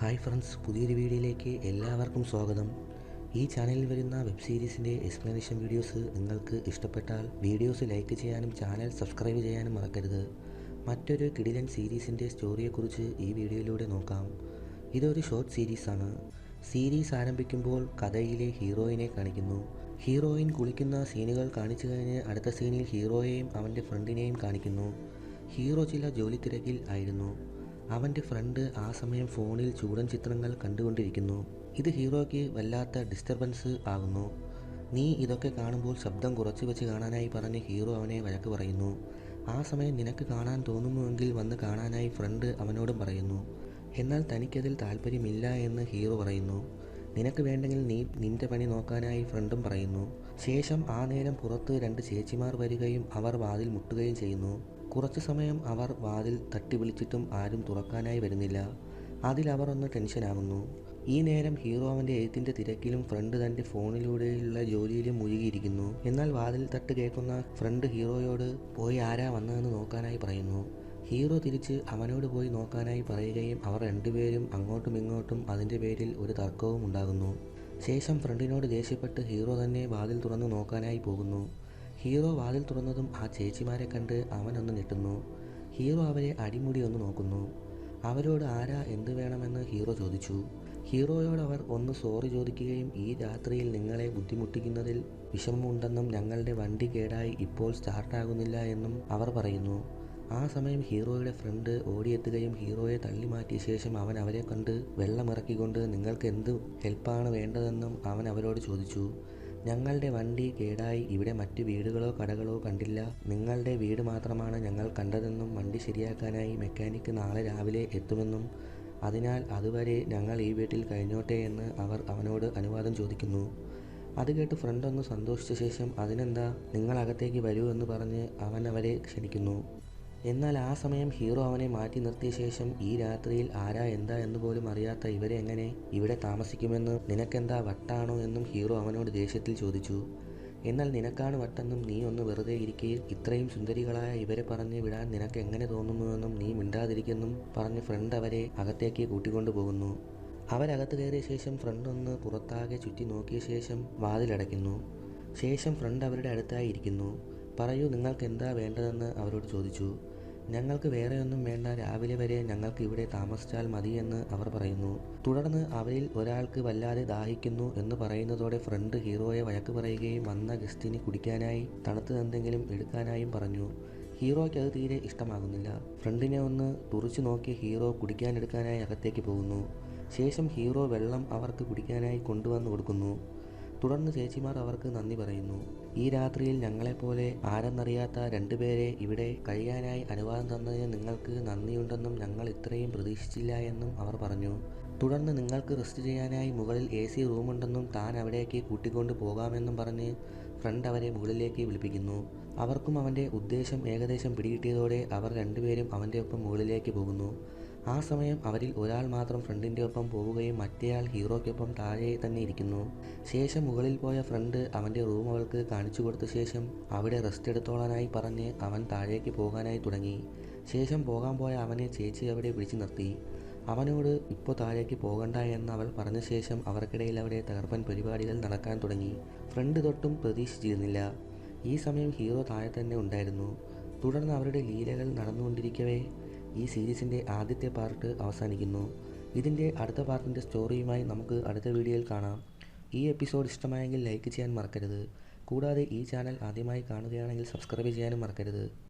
Hi friends പുതിയൊരു വീഡിയോയിലേക്ക് എല്ലാവർക്കും സ്വാഗതം. ഈ ചാനലിൽ വരുന്ന വെബ് സീരീസിന്റെ എക്സ്പ്ലനേഷൻ വീഡിയോസ് നിങ്ങൾക്ക് ഇഷ്ടപ്പെട്ടാൽ വീഡിയോസ് ലൈക്ക് ചെയ്യാനും ചാനൽ സബ്സ്ക്രൈബ് ചെയ്യാനും മറക്കരുത്. മറ്റൊരു കിടിലൻ സീരീസിന്റെ സ്റ്റോറിയെക്കുറിച്ച് ഈ വീഡിയോയിലൂടെ നോക്കാം. ഇതൊരു ഷോർട്ട് സീരീസാണ്. സീരീസ് ആരംഭിക്കുമ്പോൾ കഥയിലെ ഹീറോയിനെ കാണിക്കുന്നു. ഹീറോയിൻ കുളിക്കുന്ന സീനുകൾ കാണിച്ചു കഴിഞ്ഞ് അടുത്ത സീനിൽ ഹീറോയെയും അവന്റെ ഫ്രണ്ടിനെയും കാണിക്കുന്നു. ഹീറോ ചില ജോലി തിരക്കിൽ ആയിരുന്നു. അവന്റെ ഫ്രണ്ട് ആ സമയം ഫോണിൽ ചൂടൻ ചിത്രങ്ങൾ കണ്ടുകൊണ്ടിരിക്കുന്നു. ഇത് ഹീറോയ്ക്ക് വല്ലാത്ത ഡിസ്റ്റർബൻസ് ആകുന്നു. നീ ഇതൊക്കെ കാണുമ്പോൾ ശബ്ദം കുറച്ച് വെച്ച് കാണാനായി പറഞ്ഞ് ഹീറോ അവനെ വഴക്ക് പറയുന്നു. ആ സമയം നിനക്ക് കാണാൻ തോന്നുന്നുവെങ്കിൽ വന്ന് കാണാനായി ഫ്രണ്ട് അവനോടും പറയുന്നു. എന്നാൽ തനിക്കതിൽ താല്പര്യമില്ല എന്ന് ഹീറോ പറയുന്നു. നിനക്ക് വേണ്ടെങ്കിൽ നീ നിന്റെ പണി നോക്കാനായി ഫ്രണ്ടും പറയുന്നു. ശേഷം ആ നേരം പുറത്ത് രണ്ട് ചേച്ചിമാർ വരികയും അവർ വാതിൽ മുട്ടുകയും ചെയ്യുന്നു. കുറച്ചു സമയം അവർ വാതിൽ തട്ടി വിളിച്ചിട്ടും ആരും തുറക്കാനായി വരുന്നില്ല. അതിൽ അവർ ഒന്ന് ടെൻഷനാകുന്നു ഈ നേരം ഹീറോ അവന്റെ എഴുത്തിന്റെ തിരക്കിലും ഫ്രണ്ട് തന്റെ ഫോണിലൂടെയുള്ള ജോലിയിലും മുഴുകിയിരിക്കുന്നു. എന്നാൽ വാതിൽ തട്ട് കേൾക്കുന്ന ഫ്രണ്ട് ഹീറോയോട് പോയി ആരാ വന്നതെന്ന് നോക്കാനായി? പറയുന്നു. ഹീറോ തിരിച്ച് അവനോട് പോയി നോക്കാനായി പറയുകയും അവർ രണ്ടുപേരും അങ്ങോട്ടും ഇങ്ങോട്ടും അതിന്റെ പേരിൽ ഒരു തർക്കവും ഉണ്ടാകുന്നു. ശേഷം ഫ്രണ്ടിനോട് ദേഷ്യപ്പെട്ട് ഹീറോ തന്നെ വാതിൽ തുറന്ന് നോക്കാനായി പോകുന്നു. ഹീറോ വാതിൽ തുറന്നതും ആ ചേച്ചിമാരെ കണ്ട് അവനൊന്ന് ഞെട്ടുന്നു. ഹീറോ അവരെ അടിമുടി ഒന്ന് നോക്കുന്നു. അവരോട് ആരാ എന്ത് വേണമെന്ന് ഹീറോ ചോദിച്ചു. ഹീറോയോട് അവർ ഒന്ന് സോറി ചോദിക്കുകയും ഈ രാത്രിയിൽ നിങ്ങളെ ബുദ്ധിമുട്ടിക്കുന്നതിൽ വിഷമമുണ്ടെന്നും ഞങ്ങളുടെ വണ്ടി കേടായി ഇപ്പോൾ സ്റ്റാർട്ടാകുന്നില്ല എന്നും അവർ പറയുന്നു. ആ സമയം ഹീറോയുടെ ഫ്രണ്ട് ഓടിയെത്തുകയും ഹീറോയെ തള്ളി മാറ്റിയ ശേഷം അവൻ അവരെ കണ്ട് വെള്ളമിറക്കിക്കൊണ്ട് നിങ്ങൾക്ക് എന്ത് ഹെൽപ്പാണ് വേണ്ടതെന്നും അവൻ അവരോട് ചോദിച്ചു. ഞങ്ങളുടെ വണ്ടി കേടായി. ഇവിടെ മറ്റു വീടുകളോ കടകളോ കണ്ടില്ല. നിങ്ങളുടെ വീട് മാത്രമാണ് ഞങ്ങൾ കണ്ടതെന്നും വണ്ടി ശരിയാക്കാനായി മെക്കാനിക്ക് നാളെ രാവിലെ എത്തുമെന്നും. അതിനാൽ അതുവരെ ഞങ്ങൾ ഈ വീട്ടിൽ കഴിഞ്ഞോട്ടെ എന്ന് അവർ അവനോട് അനുവാദം ചോദിക്കുന്നു. അത് കേട്ട് ഫ്രണ്ട് ഒന്ന് സന്തോഷിച്ച ശേഷം അതിനെന്താ? നിങ്ങൾ അകത്തേക്ക് വരൂ എന്ന് പറഞ്ഞ് അവൻ അവരെ ക്ഷണിക്കുന്നു. എന്നാൽ ആ സമയം ഹീറോ അവനെ മാറ്റി നിർത്തിയ ശേഷം ഈ രാത്രിയിൽ ആരാ എന്താ എന്ന് പോലും അറിയാത്ത ഇവരെ എങ്ങനെ ഇവിടെ താമസിക്കുമെന്ന് നിനക്കെന്താ വട്ടാണോ എന്നും ഹീറോ അവനോട് ദേഷ്യത്തിൽ ചോദിച്ചു. എന്നാൽ നിനക്കാണ് വട്ടെന്നും നീ ഒന്ന് വെറുതെ ഇരിക്കെ ഇത്രയും സുന്ദരികളായ ഇവരെ പറഞ്ഞ് വിടാൻ നിനക്ക് എങ്ങനെ തോന്നുന്നുവെന്നും നീ മിണ്ടാതിരിക്കെന്നും പറഞ്ഞ് ഫ്രണ്ട് അവരെ അകത്തേക്ക് കൂട്ടിക്കൊണ്ടു പോകുന്നു. അവരകത്ത് കയറിയ ശേഷം ഫ്രണ്ട് ഒന്ന് പുറത്താകെ ചുറ്റി നോക്കിയ ശേഷം വാതിലടയ്ക്കുന്നു. ശേഷം ഫ്രണ്ട് അവരുടെ അടുത്തായി ഇരിക്കുന്നു. പറയൂ നിങ്ങൾക്ക് എന്താ വേണ്ടതെന്ന് അവരോട് ചോദിച്ചു. ഞങ്ങൾക്ക് വേറെയൊന്നും വേണ്ട. രാവിലെ വരെ ഞങ്ങൾക്ക് ഇവിടെ താമസിച്ചാൽ മതിയെന്ന് അവർ പറയുന്നു. തുടർന്ന് അവരിൽ ഒരാൾക്ക് വല്ലാതെ ദാഹിക്കുന്നു എന്ന് പറയുന്നതോടെ ഫ്രണ്ട് ഹീറോയെ വഴക്ക് പറയുകയും വന്ന ഗസ്റ്റിന് കുടിക്കാനായി തണുത്തതെന്തെങ്കിലും എടുക്കാനായും പറഞ്ഞു. ഹീറോയ്ക്ക് അത് തീരെ ഇഷ്ടമാകുന്നില്ല. ഫ്രണ്ടിനെ ഒന്ന് തുറച്ചു നോക്കി ഹീറോ കുടിക്കാനെടുക്കാനായി അകത്തേക്ക് പോകുന്നു. ശേഷം ഹീറോ വെള്ളം അവർക്ക് കുടിക്കാനായി കൊണ്ടുവന്ന് കൊടുക്കുന്നു. തുടർന്ന് ചേച്ചിമാർ അവർക്ക് നന്ദി പറയുന്നു. ഈ രാത്രിയിൽ ഞങ്ങളെപ്പോലെ ആരെന്നറിയാത്ത രണ്ടുപേരെ ഇവിടെ കഴിയാനായി അനുവാദം തന്നതിന് നിങ്ങൾക്ക് നന്ദിയുണ്ടെന്നും ഞങ്ങൾ ഇത്രയും പ്രതീക്ഷിച്ചില്ല എന്നും അവർ പറഞ്ഞു. തുടർന്ന് നിങ്ങൾക്ക് റെസ്റ്റ് ചെയ്യാനായി മുകളിൽ എ സി റൂമുണ്ടെന്നും താൻ അവിടേക്ക് കൂട്ടിക്കൊണ്ട് പോകാമെന്നും പറഞ്ഞ് ഫ്രണ്ട് അവരെ മുകളിലേക്ക് വിളിപ്പിക്കുന്നു. അവർക്കും അവന്റെ ഉദ്ദേശം ഏകദേശം പിടികിട്ടിയതോടെ അവർ രണ്ടുപേരും അവന്റെ ഒപ്പം മുകളിലേക്ക് പോകുന്നു. ആ സമയം അവരിൽ ഒരാൾ മാത്രം ഫ്രണ്ടിന്റെ ഒപ്പം പോവുകയും മറ്റേയാൾ ഹീറോയ്ക്കൊപ്പം താഴെ തന്നെ ഇരിക്കുന്നു. ശേഷം മുകളിൽ പോയ ഫ്രണ്ട് അവന്റെ റൂം അവൾക്ക് കാണിച്ചു കൊടുത്ത ശേഷം അവിടെ റെസ്റ്റ് എടുത്തോളാനായി പറഞ്ഞ് അവൻ താഴേക്ക് പോകാനായി തുടങ്ങി. ശേഷം പോകാൻ പോയ അവനെ ചേച്ചി അവിടെ പിടിച്ചു നിർത്തി. അവനോട് ഇപ്പോൾ താഴേക്ക് പോകണ്ട എന്ന് അവൾ പറഞ്ഞ ശേഷം അവർക്കിടയിൽ അവിടെ തകർപ്പൻ പരിപാടികൾ നടക്കാൻ തുടങ്ങി. ഫ്രണ്ട് തൊട്ടും പ്രതീക്ഷിച്ചിരുന്നില്ല. ഈ സമയം ഹീറോ താഴെ തന്നെ ഉണ്ടായിരുന്നു. തുടർന്ന് അവരുടെ ലീലകൾ നടന്നുകൊണ്ടിരിക്കവേ ഈ സീരീസിന്റെ ആദ്യത്തെ പാർട്ട് അവസാനിക്കുന്നു. ഇതിന്റെ അടുത്ത പാർട്ടിന്റെ സ്റ്റോറിയുമായി നമുക്ക് അടുത്ത വീഡിയോയിൽ കാണാം. ഈ എപ്പിസോഡ് ഇഷ്ടമായെങ്കിൽ ലൈക്ക് ചെയ്യാൻ മറക്കരുത്. കൂടാതെ ഈ ചാനൽ ആദ്യമായി കാണുകയാണെങ്കിൽ സബ്സ്ക്രൈബ് ചെയ്യാനും മറക്കരുത്.